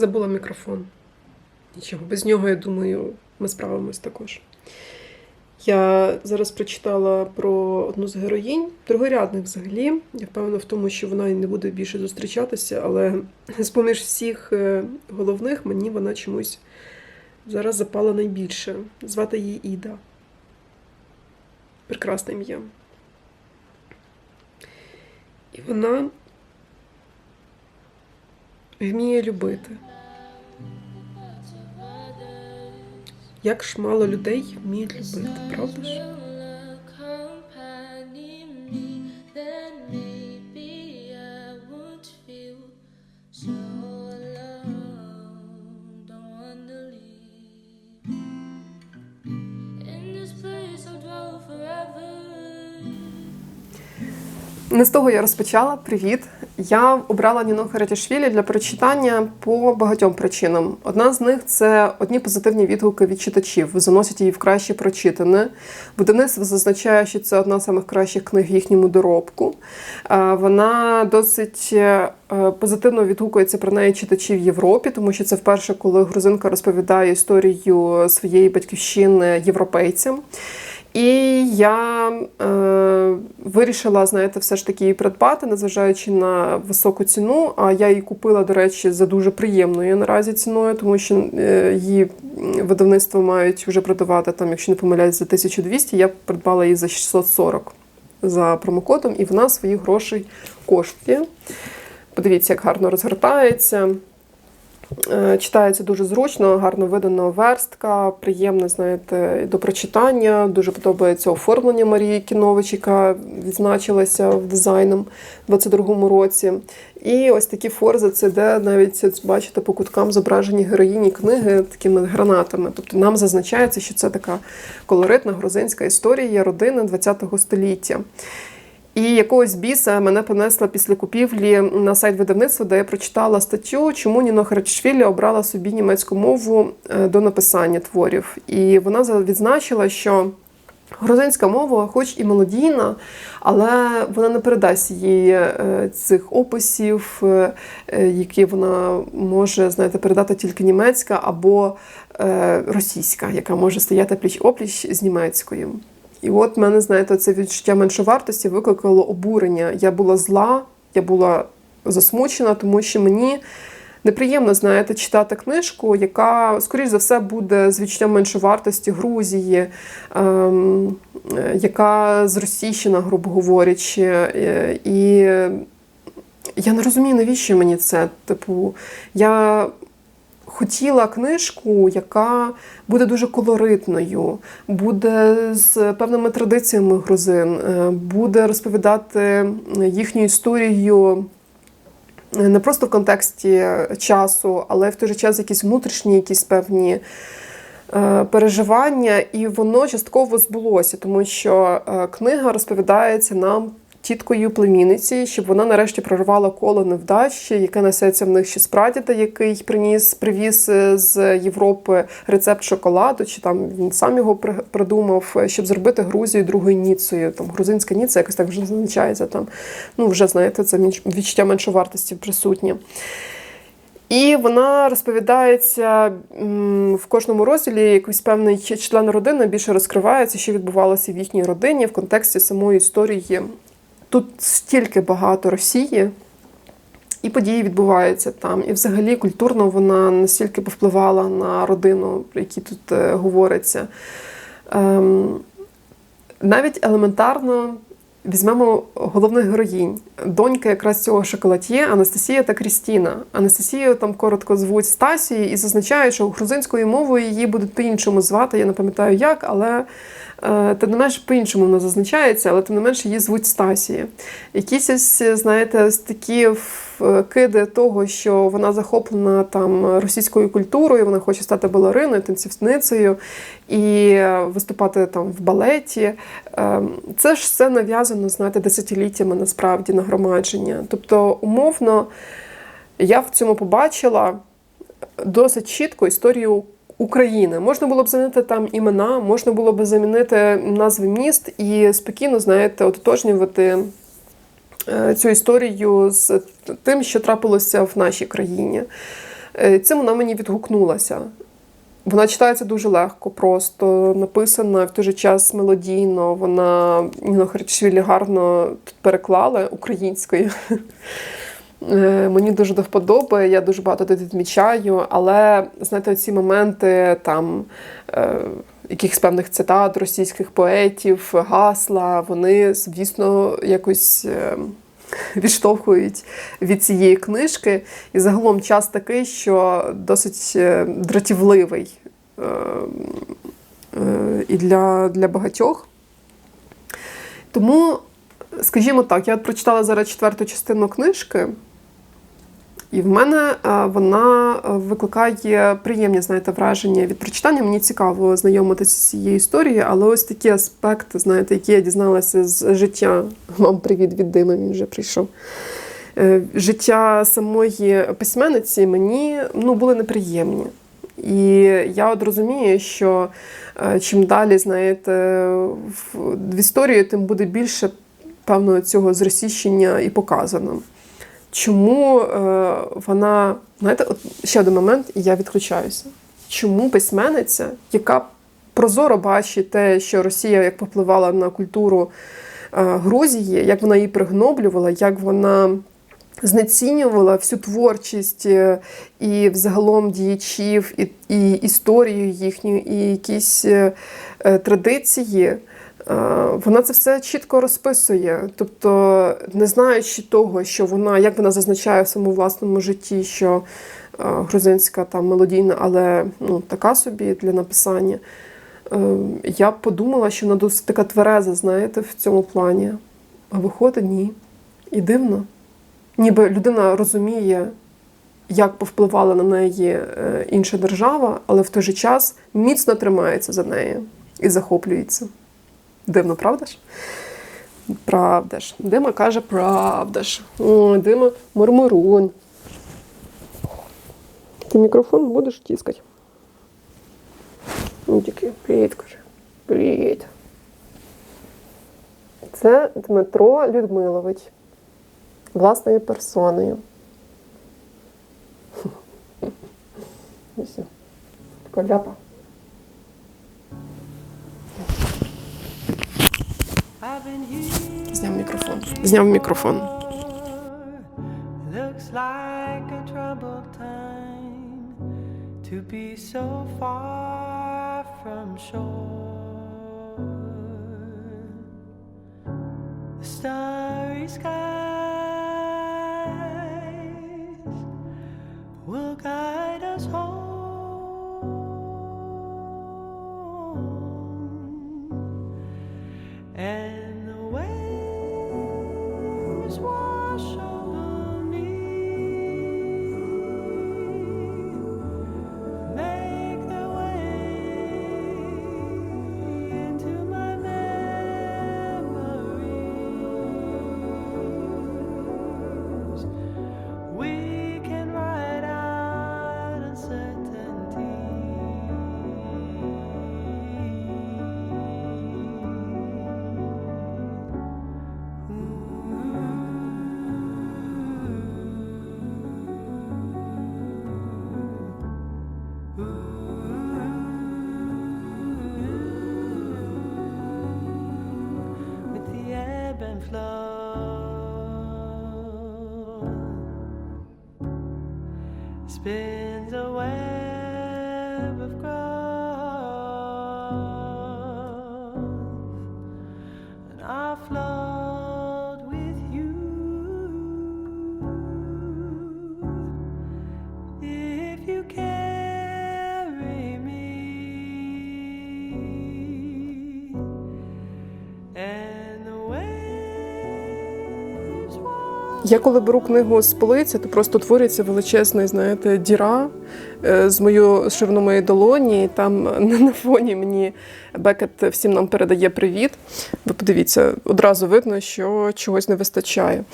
Забула мікрофон. Нічого, без нього, я думаю, ми справимось також. Я зараз прочитала про одну з героїнь, другорядних взагалі. Я впевнена в тому, що вона і не буде більше зустрічатися, але з-поміж всіх е, головних мені вона чомусь зараз запала найбільше. Звати її Іда. Прекрасне ім'я. І вона вміє любити. Як ж мало людей вміють любити, правда ж? Не з того я розпочала. Привіт. Я обрала Ніно Харатішвілі для прочитання по багатьом причинам. Одна з них це одні позитивні відгуки від читачів. Заносять її в краще прочитане. Видавництво зазначає, що це одна з самих кращих книг їхньому доробку. Е, Вона досить е, позитивно відгукується про неї читачі в Європі, тому що це вперше, коли грузинка розповідає історію своєї батьківщини європейцям. І я е, вирішила, знаєте, все ж таки її придбати, незважаючи на високу ціну. А я її купила, до речі, за дуже приємною наразі ціною, тому що е, її видавництво мають вже продавати там, якщо не помиляюсь, за 1200, я придбала її за 640 за промокодом, і вона своїх грошей коштує. Подивіться, як гарно розгортається. Е, Читається дуже зручно, гарно видана верстка, приємне, знаєте, до прочитання. Дуже подобається оформлення Марії Кінович, яка відзначилася в дизайном у 22-му році. І ось такі форзи, це де навіть бачите по куткам зображені героїні книги такими гранатами. Тобто нам зазначається, що це така колоритна грузинська історія родини ХХ століття. І якогось біса мене понесла після купівлі на сайт видавництва, де я прочитала статтю, чому Ніно Харачвілі обрала собі німецьку мову е, до написання творів. І вона відзначила, що грузинська мова, хоч і мелодійна, але вона не передасть їй е, цих описів, е, які вона може знаєте, передати тільки німецька або російська, яка може стояти пліч опліч з німецькою. І от мене, знаєте, це відчуття меншовартості викликало обурення. Я була зла, я була засмучена, тому що мені неприємно, знаєте, читати книжку, яка, скоріш за все, буде з відчуттям меншовартості Грузії, ем, яка зросійщена, грубо говорячи. Е, І я не розумію, навіщо мені це. Типу, я хотіла книжку, яка буде дуже колоритною, буде з певними традиціями грузин, е, буде розповідати їхню історію. Не просто в контексті часу, але в той же час якісь внутрішні, якісь певні е, переживання, і воно частково збулося, тому що е, книга розповідається нам тіткою племінниці, щоб вона нарешті прорвала коло невдач, яке несеться в них ще з прадіда, який приніс, привіз е, з Європи рецепт шоколаду, чи там він сам його придумав, е, щоб зробити Грузію другою Ніцею. Там грузинська Ніця якось так вже зазначається. Там, ну вже знаєте, це відчуття меншовартості присутнє. І вона розповідається в кожному розділі якийсь певний член родини більше розкривається, що відбувалося в їхній родині в контексті самої історії. Тут стільки багато Росії, і події відбуваються там. І взагалі культурно вона настільки повпливала на родину, про які тут е, говориться. Ем, навіть елементарно візьмемо головних героїнь. Донька якраз цього шоколад'є Анастасія та Крістіна. Анастасію там коротко звуть Стасією і зазначають, що грузинською мовою її будуть по-іншому звати. Я не пам'ятаю як, але е, тим не менш по-іншому вона зазначається, але тим не менше її звуть Стасія. Якісь ось, знаєте, ось такі вкиди того, що вона захоплена там російською культурою, вона хоче стати балериною, танцівницею і виступати там в балеті. Ем, Це ж все нав'язано, знаєте, десятиліттями насправді нагромадження. Тобто, умовно, я в цьому побачила досить чітко історію України. Можна було б замінити там імена, можна було б замінити назви міст і спокійно, знаєте, ототожнювати е, цю історію з тим, що трапилося в нашій країні. Е, Цим вона мені відгукнулася. Вона читається дуже легко, просто написана в той же час мелодійно. Вона Ніна Харчвілі гарно тут переклали українською. Е, Мені дуже до вподоби, я дуже багато тут відмічаю, але знаєте, ці моменти там е, якихось певних цитат російських поетів, гасла, вони, звісно, якось. е, Відштовхують від цієї книжки, і загалом час такий, що досить е, дратівливий е, е, і для, для багатьох. Тому, скажімо так, я прочитала зараз четверту частину книжки, і в мене е, вона е, викликає приємні знаєте, враження від прочитання. Мені цікаво знайомитися з цією історією, але ось такі аспекти, знаєте, які я дізналася з життя. Вам привіт від Дими, він вже прийшов. Е, Життя самої письменниці мені ну, були неприємні. І я от розумію, що чим далі, знаєте, в, історії, тим буде більше певно цього зросіщення і показано. Чому е, вона, знаєте, от ще один момент, і я відключаюся. Чому письменниця, яка прозоро бачить те, що Росія як попливала на культуру е, Грузії, як вона її пригноблювала, як вона знецінювала всю творчість е, і взагалом діячів, і, і історію їхню, і якісь е, е, традиції. Е, Вона це все чітко розписує. Тобто, не знаючи того, що вона, як вона зазначає в своєму власному житті, що е, грузинська там мелодійна, але ну, така собі для написання. е, Я подумала, що вона досить така твереза, знаєте, в цьому плані. А виходить, ні. І дивно. Ніби людина розуміє, як повпливала на неї інша держава, але в той же час міцно тримається за нею і захоплюється. Дивно, правда ж? Правда ж. Дима каже, правда ж. О, Дима мурмурун. Ти мікрофон будеш тискати? Ну, тільки привіт, каже. Привіт. Це Дмитро Людмилович. Власною персоною. Ось. Зняв мікрофон. Зняв мікрофон. Looks like despair. Я коли беру книгу з полиці, то просто твориться величезна, знаєте, діра з мою ширину моєї долоні. І там на фоні мені Бекет всім нам передає привіт. Ви подивіться, одразу видно, що чогось не вистачає.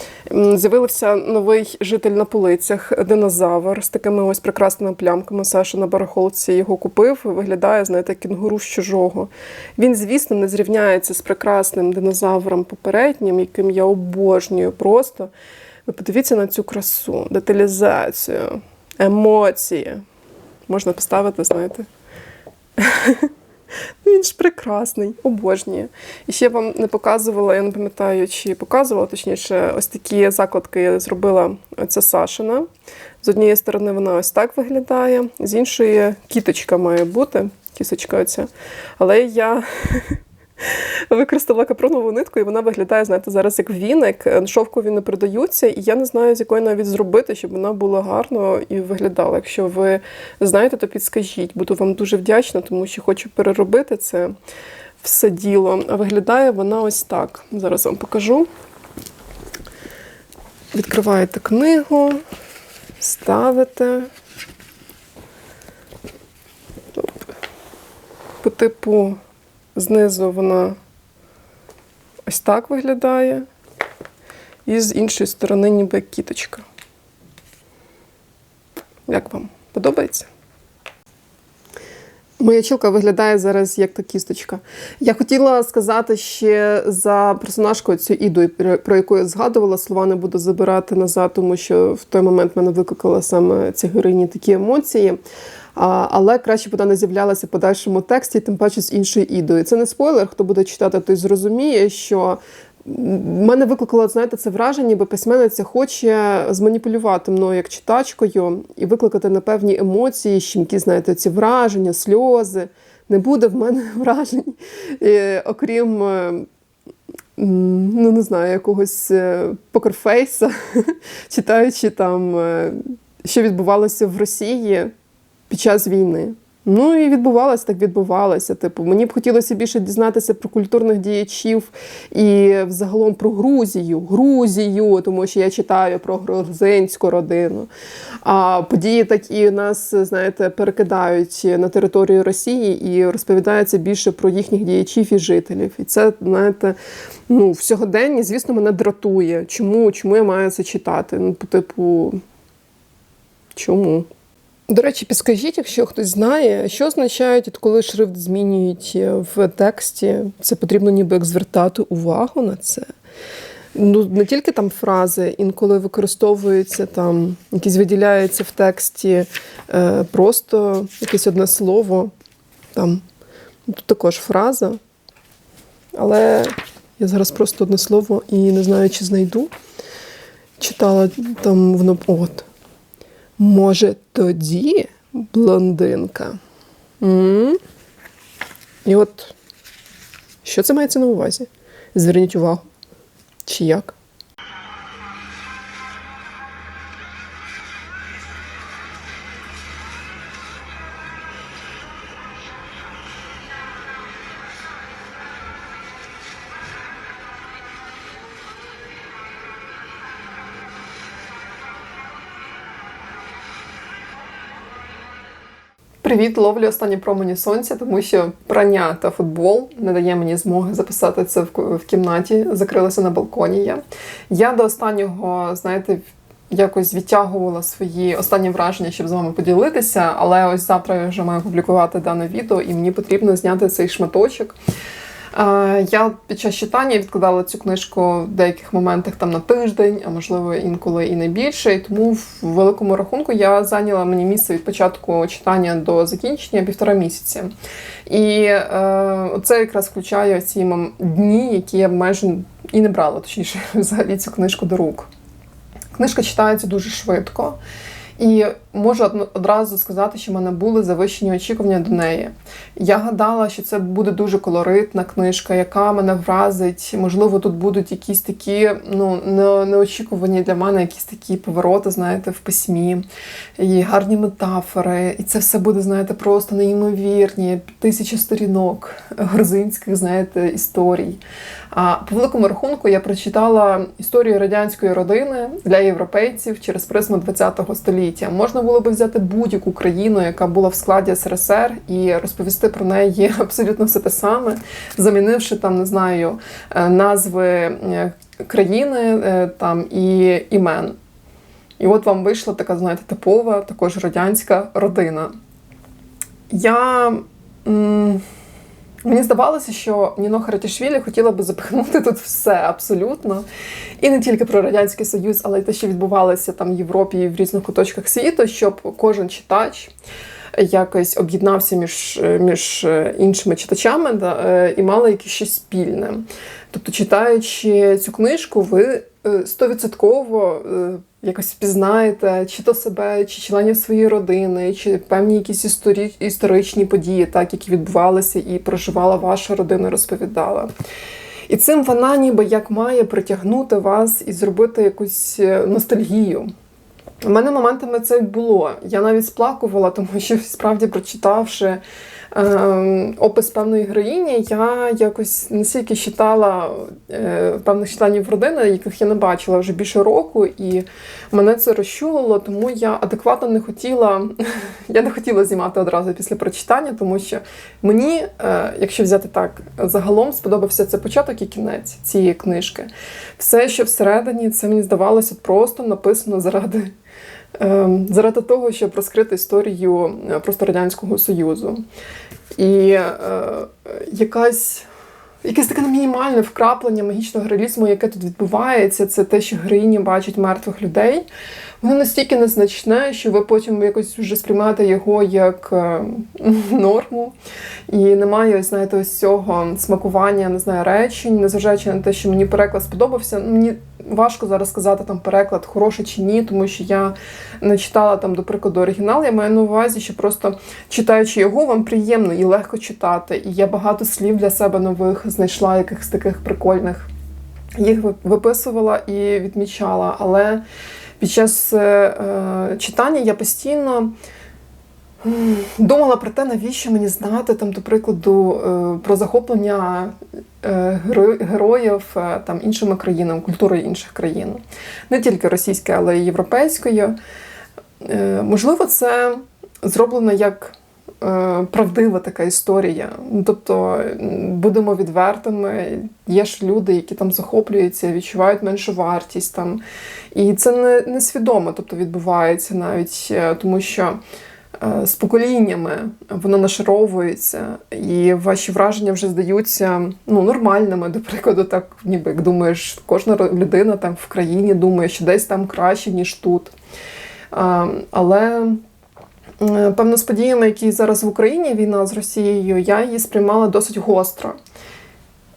З'явився новий житель на полицях, динозавр з такими ось прекрасними плямками. Саша на барахолці його купив. Виглядає, знаєте, кінгуру з чужого. Він, звісно, не зрівняється з прекрасним динозавром попереднім, яким я обожнюю просто. Ви подивіться на цю красу, деталізацію. Емоції. Можна поставити, знаєте. Ну, Він ж прекрасний, обожнює. І ще вам не показувала, я не пам'ятаю, чи показувала, точніше, ось такі закладки зробила ця Сашина. З однієї сторони вона ось так виглядає, з іншої кіточка має бути, кісочка оця. Але я використала капронову нитку, і вона виглядає, знаєте, зараз як віник. Шовкові не продаються, і я не знаю, з якої навіть зробити, щоб вона була гарно і виглядала. Якщо ви знаєте, то підскажіть. Буду вам дуже вдячна, тому що хочу переробити це все діло. А виглядає вона ось так. Зараз вам покажу. Відкриваєте книгу, ставите. По типу знизу вона ось так виглядає. І з іншої сторони ніби кіточка. Як вам? Подобається? Моя чілка виглядає зараз як та кісточка. Я хотіла сказати ще за персонажку цю Іду, про яку я згадувала. Слова не буду забирати назад, тому що в той момент мене викликала саме ця героїні такі емоції. Але краще б вона не з'являлася в подальшому тексті, тим паче з іншою ідою. Це не спойлер. Хто буде читати, той зрозуміє, що мене викликало, знаєте, це враження, ніби письменниця хоче зманіпулювати мною як читачкою і викликати на певні емоції, щемкі, знаєте, ці враження, сльози. Не буде в мене вражень, е, окрім. е, Ну, не знаю, якогось е, покерфейса, читаючи там, що відбувалося в Росії під час війни. Ну і відбувалося, так відбувалося. Типу, мені б хотілося більше дізнатися про культурних діячів і взагалом про Грузію, Грузію, тому що я читаю про грузинську родину. А події такі нас, знаєте, перекидають на територію Росії і розповідається більше про їхніх діячів і жителів. І це, знаєте, ну, в сьогоденні, звісно, мене дратує. Чому, чому я маю це читати? Ну, типу, чому? До речі, підскажіть, якщо хтось знає, що означають, от коли шрифт змінюють в тексті, це потрібно ніби як звертати увагу на це. Ну, не тільки там фрази, інколи використовується там, якісь виділяється в тексті е, просто якесь одне слово. Там. Тут також фраза. Але я зараз просто одне слово і не знаю, чи знайду. Читала там воно. От. Може, тоді блондинка. м І от що це мається на увазі? Зверніть увагу. Чи як? Привіт, ловлю останні промені сонця, тому що прання та футбол не дає мені змоги записати це в, кімнаті. Закрилася на балконі. Я я до останнього, знаєте, якось відтягувала свої останні враження, щоб з вами поділитися. Але ось завтра я вже маю публікувати дане відео, і мені потрібно зняти цей шматочок. Я під час читання відкладала цю книжку в деяких моментах там на тиждень, а можливо інколи і не більше. І тому в великому рахунку я зайняла мені місце від початку читання до закінчення півтора місяці. І е, це якраз включає ці дні, які я майже і не брала, точніше, взагалі цю книжку до рук. Книжка читається дуже швидко. І можу одразу сказати, що в мене були завищені очікування до неї. Я гадала, що це буде дуже колоритна книжка, яка мене вразить. Можливо, тут будуть якісь такі ну неочікувані для мене якісь такі повороти, знаєте, в письмі, і гарні метафори. І це все буде, знаєте, просто неймовірні, тисяча сторінок грузинських, знаєте, історій. А по великому рахунку я прочитала історію радянської родини для європейців через призму ХХ століття. Можна було би взяти будь-яку країну, яка була в складі СРСР, і розповісти про неї абсолютно все те саме, замінивши там, не знаю, е, назви е, країни е, там і імен. І от вам вийшла така, знаєте, типова, також радянська родина. Я Мені здавалося, що Ніно Харатішвілі хотіла би запихнути тут все абсолютно. І не тільки про Радянський Союз, але й те, що відбувалося там в Європі і в різних куточках світу, щоб кожен читач якось об'єднався між, між іншими читачами да, е, і мали якесь щось спільне. Тобто, читаючи цю книжку, ви е, стовідсотково е, якось впізнаєте чи то себе, чи членів своєї родини, чи певні якісь історі... історичні події, так, які відбувалися і проживала ваша родина, розповідала. І цим вона ніби як має притягнути вас і зробити якусь е, ностальгію. У мене моментами це було. Я навіть сплакувала, тому що справді прочитавши е, опис певної героїні, я якось настільки читала е, певних членів родини, яких я не бачила вже більше року, і мене це розчулило, тому я адекватно не хотіла, я не хотіла знімати одразу після прочитання, тому що мені, е, якщо взяти так, загалом сподобався це початок і кінець цієї книжки. Все, що всередині, це мені здавалося просто написано заради. Ем, заради того, щоб розкрити історію е, просто Радянського Союзу. І е, якась, якесь таке мінімальне вкраплення магічного реалізму, яке тут відбувається, це те, що героїні бачать мертвих людей. Воно настільки незначне, що ви потім якось вже сприймаєте його як е, норму. І немає, знаєте, ось цього смакування, не знаю, речень, незважаючи на те, що мені переклад сподобався. Ну, Мені важко зараз сказати там переклад хороший чи ні, тому що я не читала там, до прикладу, оригінал. Я маю на увазі, що просто читаючи його, вам приємно і легко читати. І я багато слів для себе нових знайшла, якихось таких прикольних. Їх виписувала і відмічала. Але під час е, е, читання я постійно думала про те, навіщо мені знати там, до прикладу, е, про захоплення героїв там іншими країнами, культурою інших країн, не тільки російської, але й європейської. Е, Можливо, це зроблено як правдива така історія. Ну, Тобто, будемо відвертими, є ж люди, які там захоплюються, відчувають меншу вартість там. І це не, свідомо, тобто відбувається навіть, е, тому що е, з поколіннями воно нашаровується, і ваші враження вже здаються ну, нормальними. До прикладу, так ніби як думаєш, кожна людина там в країні думає, що десь там краще, ніж тут. Але е, певно з подіями, які зараз в Україні війна з Росією, я її сприймала досить гостро.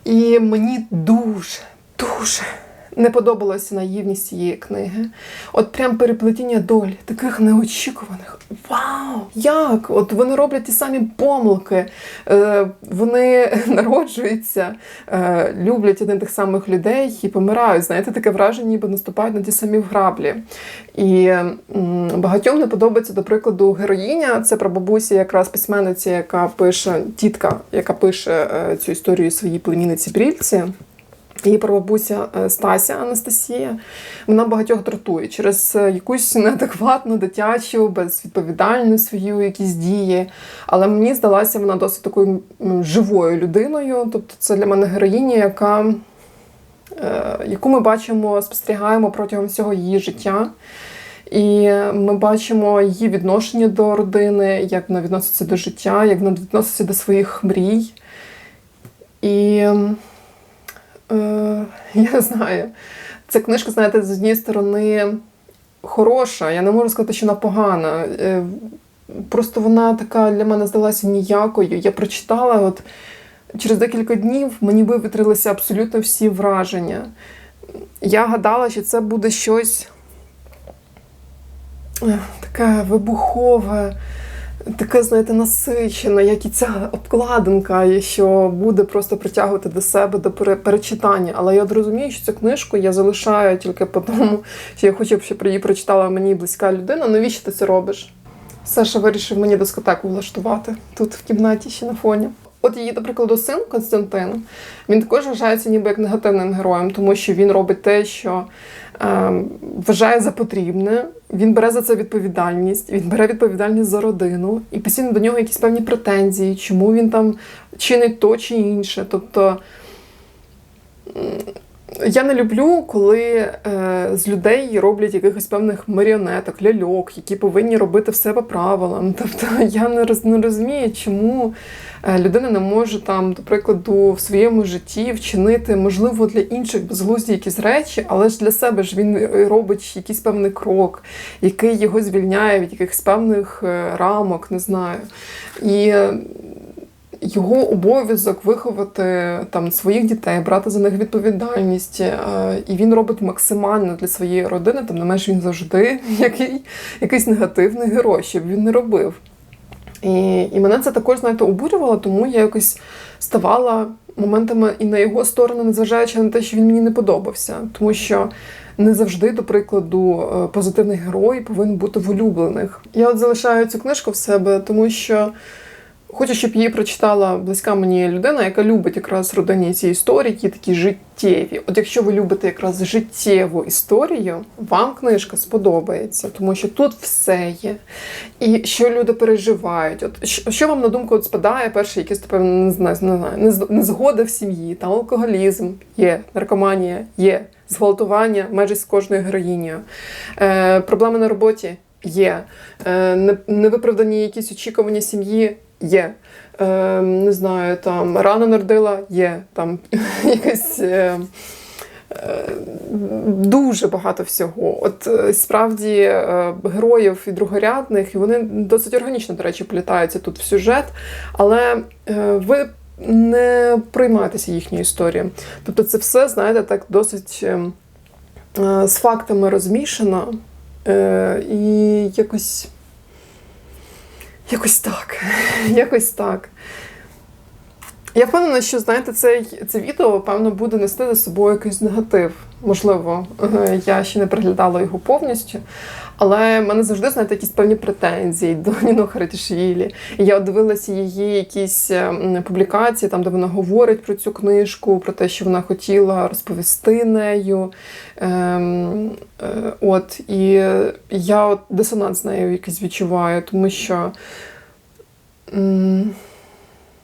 І мені дуже, дуже не подобалася наївність цієї книги. От прям переплетіння доль, таких неочікуваних. Вау! Як? От вони роблять ті самі помилки, е, вони народжуються, е, люблять один тих самих людей і помирають. Знаєте, таке враження, ніби наступають на ті самі граблі. І м, багатьом не подобається, до прикладу, героїня. Це про бабусі, якраз письменниця, яка пише, тітка, яка пише е, цю історію своїй племінниці Брільці. Її прабабуся е, Стася Анастасія, вона багатьох дратує через е, якусь неадекватну, дитячу, безвідповідальну свою якісь дії. Але мені здалася вона досить такою живою людиною. Тобто це для мене героїня, яка, е, яку ми бачимо, спостерігаємо протягом всього її життя. І ми бачимо її відношення до родини, як вона відноситься до життя, як вона відноситься до своїх мрій. І е, я не знаю, ця книжка, знаєте, з однієї сторони хороша. Я не можу сказати, що вона погана. Е, просто вона така для мене здалася ніякою. Я прочитала, от через декілька днів мені вивітрилися абсолютно всі враження. Я гадала, що це буде щось е, таке вибухове, таке, знаєте, насичене, як і ця обкладинка, що буде просто притягувати до себе до пере- перечитання. Але я розумію, що цю книжку я залишаю тільки по тому, що я хочу, щоб її прочитала мені близька людина. Навіщо ти це робиш? Саша вирішив мені дискотеку влаштувати тут в кімнаті ще на фоні. От її, до прикладу, син Константин, він також вважається ніби як негативним героєм, тому що він робить те, що е, вважає за потрібне. Він бере за це відповідальність, він бере відповідальність за родину, і постійно до нього якісь певні претензії, чому він там чинить то чи інше. Тобто я не люблю, коли е, з людей роблять якихось певних маріонеток, ляльок, які повинні робити все по правилам. Тобто я не, роз, не розумію, чому Людина не може там, до прикладу, в своєму житті вчинити, можливо, для інших безглузді якісь речі, але ж для себе ж він робить якийсь певний крок, який його звільняє від якихось певних е, рамок, не знаю. І е, його обов'язок виховати там своїх дітей, брати за них відповідальність, е, і він робить максимально для своєї родини, там не менш він завжди який, якийсь негативний герой, щоб він не робив. І, і мене це також, знаєте, обурювало, тому я якось ставала моментами і на його сторону, незважаючи на те, що він мені не подобався. Тому що не завжди, до прикладу, е, позитивний герой повинен бути в улюблених. Я от залишаю цю книжку в себе, тому що хочу, щоб її прочитала близька мені людина, яка любить якраз родинні ці історії, які такі життєві. От якщо ви любите якраз життєву історію, вам книжка сподобається, тому що тут все є. І що люди переживають. От що, вам на думку от спадає перше, якесь тепер не знаю, не знаю, незгода в сім'ї, там алкоголізм є, наркоманія є, зґвалтування майже з кожною героїнею, е, проблеми на роботі є, е, невиправдані якісь очікування сім'ї є. Е, не знаю, там рано народила є, там якась. Е, е, Дуже багато всього. От е, справді е, героїв і другорядних, і вони досить органічно, до речі, плітаються тут в сюжет, але ви не приймаєтеся їхньою історією. Тобто це все, знаєте, так досить з фактами розмішано і якось. Якось так. Якось так. Я впевнена, що знаєте, це, це відео, певно, буде нести за собою якийсь негатив. Можливо, е, я ще не переглядала його повністю. Але в мене завжди, знаєте, якісь певні претензії до Ніно Харитішвілі. Я дивилася її якісь ем, публікації, там, де вона говорить про цю книжку, про те, що вона хотіла розповісти нею. Ем, е, от, і я от дисонанс з нею якийсь відчуваю, тому що. м,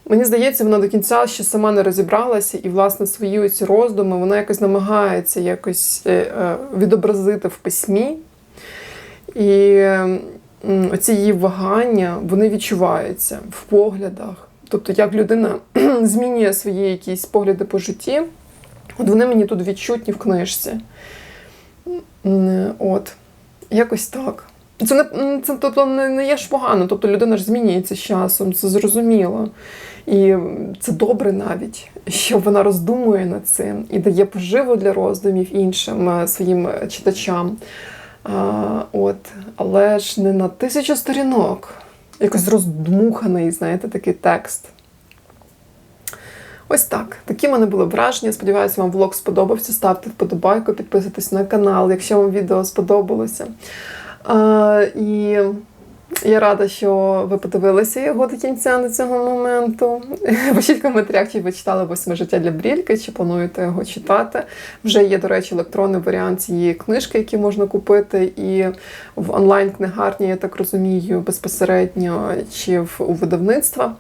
Мені здається, вона до кінця ще сама не розібралася, і, власне, свої оці роздуми вона якось намагається якось е, е, відобразити в письмі. І м, оці її вагання вони відчуваються в поглядах. Тобто, як людина змінює свої якісь погляди по житті, от вони мені тут відчутні в книжці. От, якось так. Це не це тобто не, не є ж погано, тобто людина ж змінюється з часом, це зрозуміло. І це добре навіть, що вона роздумує над цим і дає поживу для роздумів іншим е, своїм е, читачам. А, от, але ж не на тисячу сторінок. Якось роздмуханий, знаєте, такий текст. Ось так. Такі в мене були враження. Сподіваюся, вам влог сподобався. Ставте вподобайку, підписуйтесь на канал, якщо вам відео сподобалося. А, і я рада, що ви подивилися його до кінця до цього моменту. Пишіть в коментарях, чи ви читали восьме життя для Брільки, чи плануєте його читати. Вже є, до речі, електронний варіант цієї книжки, який можна купити, і в онлайн-книгарні, я так розумію, безпосередньо чи в у видавництва.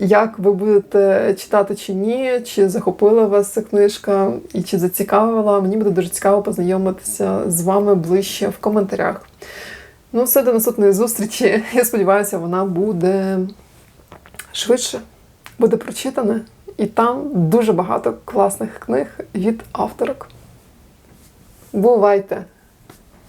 Як ви будете читати чи ні, чи захопила вас ця книжка і чи зацікавила, мені буде дуже цікаво познайомитися з вами ближче в коментарях. Ну, все до наступної зустрічі. Я сподіваюся, вона буде швидше, буде прочитана, і там дуже багато класних книг від авторок. Бувайте!